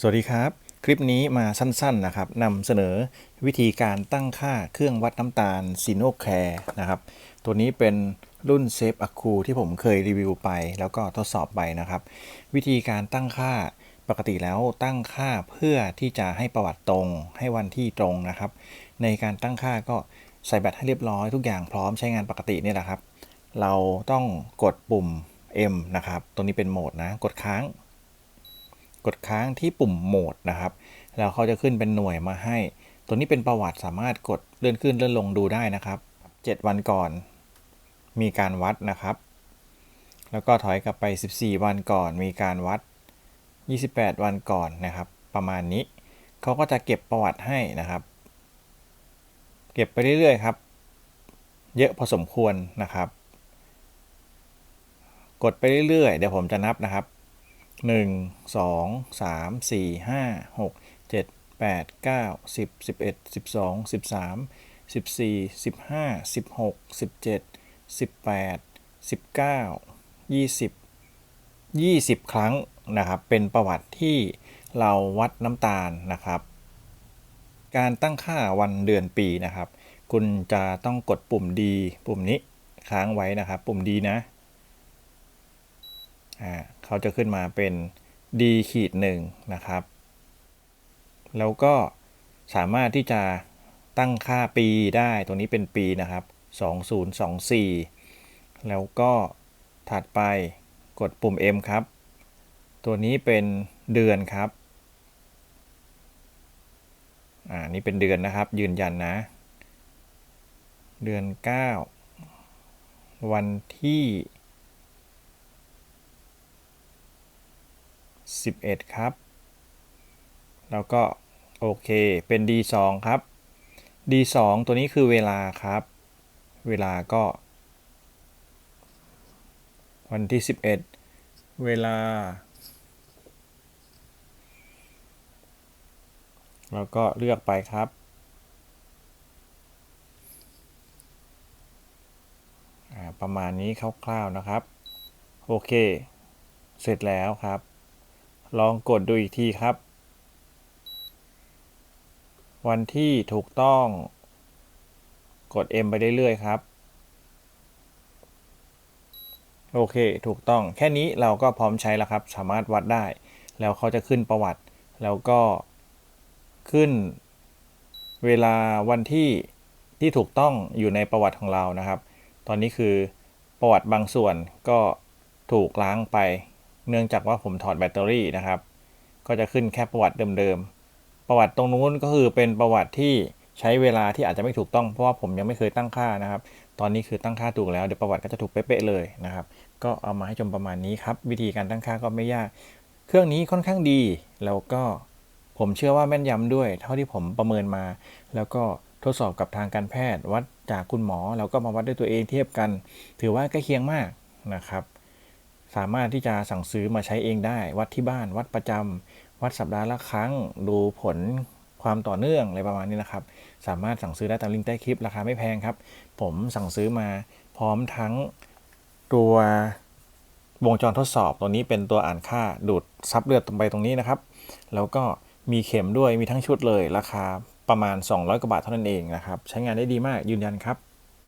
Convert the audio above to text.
สวัสดีครับ คลิปนี้มาสั้นๆนะครับนำเสนอวิธีการตั้งค่าเครื่องวัดน้ำตาลซีโนแคร์นะครับ ตัวนี้เป็นรุ่นเซฟอะคูที่ผมเคยรีวิวไป แล้วก็ทดสอบไปนะครับ วิธีการตั้งค่าปกติแล้วตั้งค่าเพื่อที่จะให้ประวัติตรง ให้วันที่ตรงนะครับ ในการตั้งค่าก็ใส่แบตให้เรียบร้อยทุกอย่างพร้อมใช้งานปกตินี่แหละครับ เราต้องกดปุ่ม M นะครับ ตัวนี้เป็นโหมดนะ กดค้าง กดค้างที่ปุ่มโหมดนะครับ แล้วเขาจะขึ้นเป็นหน่วยมาให้ ตัวนี้เป็นประวัติสามารถกดเลื่อนขึ้นเลื่อนลงดูได้นะครับ 7 วันก่อน มีการวัดนะครับ แล้วก็ถอยกลับไป 14 วันก่อน มีการวัด 28 วันก่อนนะครับ ประมาณนี้เขาก็จะเก็บประวัติให้นะครับ เก็บไปเรื่อยๆครับ เยอะพอสมควรนะครับ กดไปเรื่อยๆ เดี๋ยวผมจะนับนะครับ หนึ่งสองสามสี่ห้าหกเจ็ดแปดเก้าสิบสิบเอ็ดสิบสองสิบสามสิบสี่สิบห้าสิบหกสิบเจ็ดสิบแปดสิบเก้ายี่สิบยี่สิบครั้งนะครับ เป็นประวัติที่เราวัดน้ำตาลนะครับ การตั้งค่าวันเดือนปีนะครับ คุณจะต้องกดปุ่มดีปุ่มนี้ค้างไว้นะครับ ปุ่มดีนะ อ่า เขาจะขึ้นมาเป็น d ขีดหนึ่งนะครับ แล้วก็สามารถที่จะตั้งค่าปีได้ตัวนี้เป็นปีนะครับ 2024 แล้วก็ถัดไปกดปุ่ม M ครับ ตัวนี้เป็นเดือนครับอ่านี่เป็นเดือนนะครับ ยืนยันนะ เดือน 9 วันที่ 11 ครับ แล้วก็โอเค เป็น D2 ครับ D2 ตัวนี้คือเวลาครับ เวลาก็ วันที่ 11 เวลา แล้วก็เลือกไปครับประมาณนี้คร่าวๆนะครับ โอเค เสร็จแล้วครับ ลองกดดูอีกทีครับ วันที่ถูกต้อง กด M ไปเรื่อยๆครับ โอเค ถูกต้องแค่นี้เราก็พร้อมใช้แล้วครับ สามารถวัดได้ แล้วเขาจะขึ้นประวัติ แล้วก็ขึ้นเวลาวันที่ที่ถูกต้องอยู่ในประวัติของเรานะครับ ตอนนี้คือประวัติบางส่วนก็ถูกล้างไป เนื่องจากว่าผมถอดแบตเตอรี่นะครับ ก็จะขึ้นแค่ประวัติเดิมๆ ประวัติตรงนู้นก็คือเป็นประวัติที่ใช้เวลาที่อาจจะไม่ถูกต้องเพราะว่าผมยังไม่เคยตั้งค่านะครับ ตอนนี้คือตั้งค่าถูกแล้วเดี๋ยวประวัติก็จะถูกเป๊ะๆเลยนะครับ ก็เอามาให้ชมประมาณนี้ครับ วิธีการตั้งค่าก็ไม่ยาก เครื่องนี้ค่อนข้างดี แล้วก็ผมเชื่อว่าแม่นยำด้วย เท่าที่ผมประเมินมา แล้วก็ทดสอบกับทางการแพทย์ วัดจากคุณหมอแล้วก็มาวัดด้วยตัวเองเทียบกัน ถือว่าใกล้เคียงมากนะครับ สามารถที่จะสั่งซื้อมาใช้เองได้ วัดที่บ้าน วัดประจำวัดสัปดาห์ละครั้ง ดูผลความต่อเนื่องอะไรประมาณนี้นะครับ สามารถสั่งซื้อได้ตามลิงก์ใต้คลิปราคาไม่แพงครับ ผมสั่งซื้อมาพร้อมทั้งตัววงจรทดสอบตัวนี้เป็นตัวอ่านค่าดูดซับเลือดตรงไปตรงนี้นะครับ แล้วก็มีเข็มด้วยมีทั้งชุดเลยราคาประมาณ 200กว่าบาทเท่านั้นเองนะครับ ใช้งานได้ดีมากยืนยันครับ